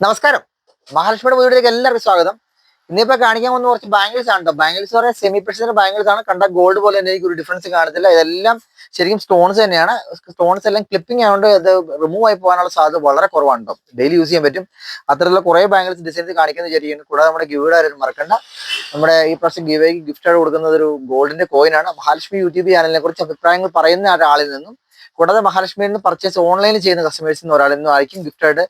നമസ്കാരം. മഹാലക്ഷ്മിയുടെ വീട്ടിലേക്ക് എല്ലാവർക്കും സ്വാഗതം. ഇന്നിപ്പോ കാണിക്കാൻ വന്ന കുറച്ച് ബാംഗിൾസ് ആണ് കേട്ടോ ബാംഗിൾസ് പറയാൻ സെമി പ്രഷർ ബാംഗിൾസ് ആണ്. കണ്ട ഗോൾഡ് പോലെ തന്നെ ഒരു ഡിഫറൻസ് കാണത്തില്ല. ഇതെല്ലാം ശരിക്കും സ്റ്റോൺസ് തന്നെയാണ്. സ്റ്റോൺസ് എല്ലാം ക്ലിപ്പിംഗ് ആയതുകൊണ്ട് ഇത് റിമൂവ് ആയി പോകാനുള്ള സാധ്യത വളരെ കുറവാണ് കേട്ടോ ഡെയിലി യൂസ് ചെയ്യാൻ പറ്റും. അത്തരത്തിലുള്ള കുറെ ബാംഗിൾസ് ഡിസൈൻസ് കാണിക്കുന്ന വിചാരിക്കുന്നു. കൂടാതെ നമ്മുടെ ഗിവിടെ ആരും മറക്കണ്ട. നമ്മുടെ ഈ പ്രാവശ്യം ഗിഫ്റ്റ് ആയി കൊടുക്കുന്നത് ഒരു ഗോൾഡിന്റെ കോയിനാണ് മഹാലക്ഷ്മി യൂട്യൂബ് ചാനലിനെ കുറിച്ച് അഭിപ്രായങ്ങൾ പറയുന്ന ഒരാളിൽ നിന്നും കൂടാതെ മഹാലക്ഷ്മിയിൽ നിന്ന് പർച്ചേസ് ഓൺലൈനിൽ ചെയ്യുന്ന കസ്റ്റമേഴ്സിൽ നിന്ന് ഒരാളിൽ നിന്നും ആയിരിക്കും ഗിഫ്റ്റ് ആയിട്ട്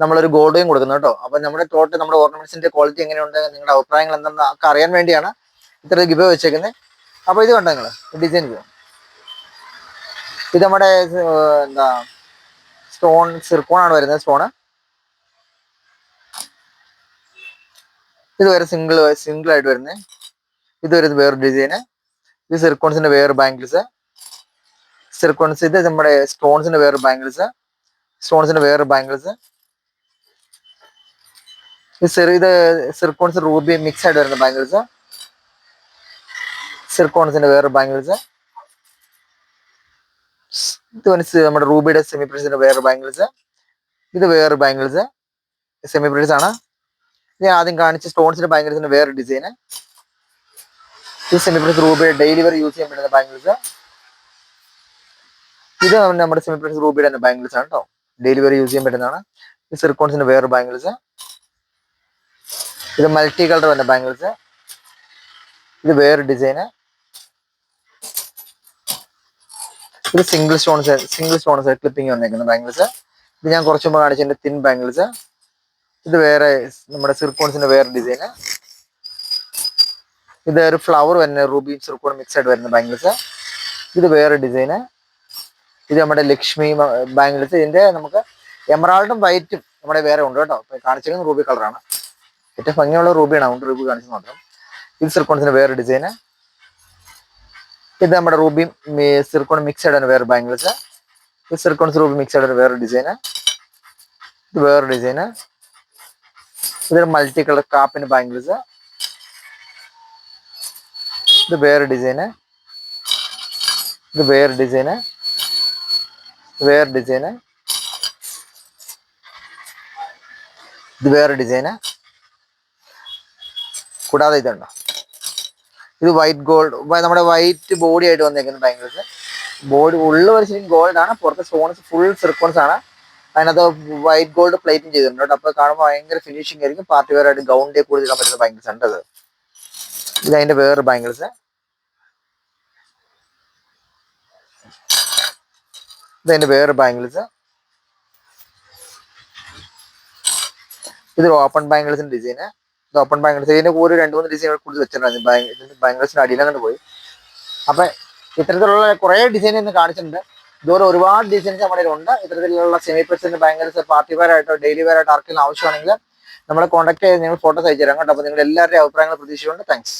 നമ്മളൊരു ഗോൾഡ് കൊടുക്കുന്നത് കേട്ടോ. അപ്പൊ നമ്മുടെ ടോട്ടൽ നമ്മുടെ ഓർണമെന്റ്സിന്റെ ക്വാളിറ്റി എങ്ങനെയുണ്ട് നിങ്ങളുടെ അഭിപ്രായങ്ങൾ എന്താണെന്ന് അറിയാൻ വേണ്ടിയാണ് ഇത്ര ഗിബ വെച്ചേക്കുന്നത് അപ്പൊ ഇത് കണ്ടോ നിങ്ങൾ ഡിസൈൻ ഇത് ഇത് നമ്മുടെ എന്താ സ്റ്റോൺ സിർക്കോൺ ആണ് വരുന്നത് സ്റ്റോണ് ഇത് വേറെ സിംഗിൾ സിംഗിൾ ആയിട്ട് വരുന്നത് ഇത് വരുന്നത് വേറെ ഡിസൈന് ഇത് സിർക്കോൺസിന്റെ വേറെ ബാംഗിൾസ് സിർക്കോൺസ് ഇത് നമ്മുടെ സ്റ്റോൺസിന്റെ വേറെ ബാംഗിൾസ് സ്റ്റോൺസിന്റെ വേറെ ബാംഗിൾസ് ചെറിയ ഇത് സിർക്കോൺസ് റൂബി മിക്സ് ആയിട്ട് വരുന്ന ബാംഗിൾസ് സിർക്കോൺസിന്റെ വേറെ ബാംഗിൾസ് ഇത് നമ്മുടെ റൂബിയുടെ സെമി പ്രിൻസിന്റെ വേറെ ബാംഗിൾസ് ഇത് വേറെ ബാംഗിൾസ് സെമി പ്രിൻസ് ആണ്. ഞാൻ ആദ്യം കാണിച്ച സ്റ്റോൺസിന്റെ ബാംഗിൾസിന്റെ വേറെ ഡിസൈന് ഈ സെമി പ്രിൻസ് റൂബിയുടെ ഡെയിലി വരെ യൂസ് ചെയ്യാൻ പറ്റുന്ന ബാംഗിൾസ് ഇത് നമ്മുടെ സെമി പ്രിൻസ് റൂബിയുടെ ബാംഗിൾസ് ആണ് കേട്ടോ ഡെയിലി വരെ യൂസ് ചെയ്യാൻ പറ്റുന്നതാണ്. ഇത് സിർക്കോൺസിന്റെ വേറെ ബാംഗിൾസ് ഇത് മൾട്ടി കളർ വന്ന ബാംഗിൾസ് ഇത് വേറെ ഡിസൈന് ഇത് single stones single stones clipping വന്നേക്കുന്ന ബാംഗിൾസ് ഇത് ഞാൻ കുറച്ച് മുമ്പ് കാണിച്ചതിന്റെ തിൻ ബാംഗിൾസ് ഇത് വേറെ നമ്മുടെ സിർക്കോൺസിന്റെ വേറെ ഡിസൈന് ഇത് ഒരു ഫ്ലവർ വരുന്ന റൂബി സിർക്കോൺ മിക്സ് ആയിട്ട് വരുന്ന ബാംഗിൾസ് ഇത് വേറെ ഡിസൈന് ഇത് നമ്മുടെ ലക്ഷ്മി ബാംഗിൾസ് ഇതിന്റെ നമുക്ക് എമറാൾഡും വൈറ്റും നമ്മുടെ വേറെ ഉണ്ട് കേട്ടോ. കാണിച്ചിരിക്കുന്നത് റൂബി കളറാണ് ഏറ്റവും ഭംഗിയുള്ള റൂബിയാണ്. അതുകൊണ്ട് റൂബി കാണിച്ചു മാത്രം. ഇത് സിർക്കോൺസിന് വേറെ ഡിസൈന് ഇത് നമ്മുടെ റൂബി സിർക്കോൺ മിക്സ് ആണ് വേറെ ബാംഗിൾസ് ഇത് സിർക്കോൺസ് റൂബി മിക്സ് ആണ് വേറെ ഡിസൈന് ഇത് വേറെ ഡിസൈന് ഇത് മൾട്ടി കളർ കാപ്പിന് ബാംഗിൾസ് ഇത് വേറെ ഡിസൈന് ഇത് വേറെ ഡിസൈന് വേറെ ഡിസൈന് ഇത് വേറെ ഡിസൈന് കൂടാതെ ഇതുണ്ടോ? ഇത് വൈറ്റ് ഗോൾഡ് നമ്മുടെ വൈറ്റ് ബോഡി ആയിട്ട് വന്നേക്കുന്ന ബാംഗിൾസ് ബോഡി ഉള്ള ഒരു ശരിക്കും ഗോൾഡ് ആണ് പുറത്തെ സ്റ്റോൺസ് ഫുൾ സിർക്കോൺസ് ആണ്. അതിനകത്ത് വൈറ്റ് ഗോൾഡ് പ്ലേറ്റിംഗ് ചെയ്തിട്ടുണ്ട് കേട്ടോ. അപ്പൊ കാണുമ്പോൾ ഭയങ്കര ഫിനിഷിംഗ് ആയിരിക്കും. പാർട്ടി വെയർ ആയിട്ട് ഗൗണ്ടിൽ കൂടി ഇടാൻ പറ്റുന്ന ബാംഗിൾസ് ഉണ്ട് അത് ഇത് അതിന്റെ വേറെ ബാംഗിൾസ് ഇത് അതിന്റെ വേറെ ബാംഗിൾസ് ഇതൊരു ഓപ്പൺ ബാംഗിൾസിന്റെ ഡിസൈന് ഇത് ഓപ്പൺ ബാങ്ക് ഇതിന്റെ കൂടെ രണ്ട് മൂന്ന് ഡിസൈനുകൾ കൂടുതൽ വെച്ചിട്ടുണ്ടായിരുന്നു ബാംഗിൾസിന്റെ അടിയിൽ അങ്ങനെ പോയി. അപ്പൊ ഇത്തരത്തിലുള്ള കുറെ ഡിസൈൻ ഇന്ന് കാണിച്ചിട്ടുണ്ട്. ഇതുപോലെ ഒരുപാട് ഡിസൈൻസ് നമ്മുടെ ഉണ്ട് ഇത്തരത്തിലുള്ള semi percent bangles party wear daily wear ആർക്കെങ്കിലും ആവശ്യമാണെങ്കിൽ നമ്മളെ കോൺടാക്ട് ചെയ്ത് നിങ്ങൾ ഫോട്ടോസ് അയച്ചു തരാം കേട്ടോ. അപ്പൊ നിങ്ങൾ എല്ലാവരുടെയും അഭിപ്രായങ്ങൾ പ്രതീക്ഷിച്ചുകൊണ്ട് താങ്ക്സ്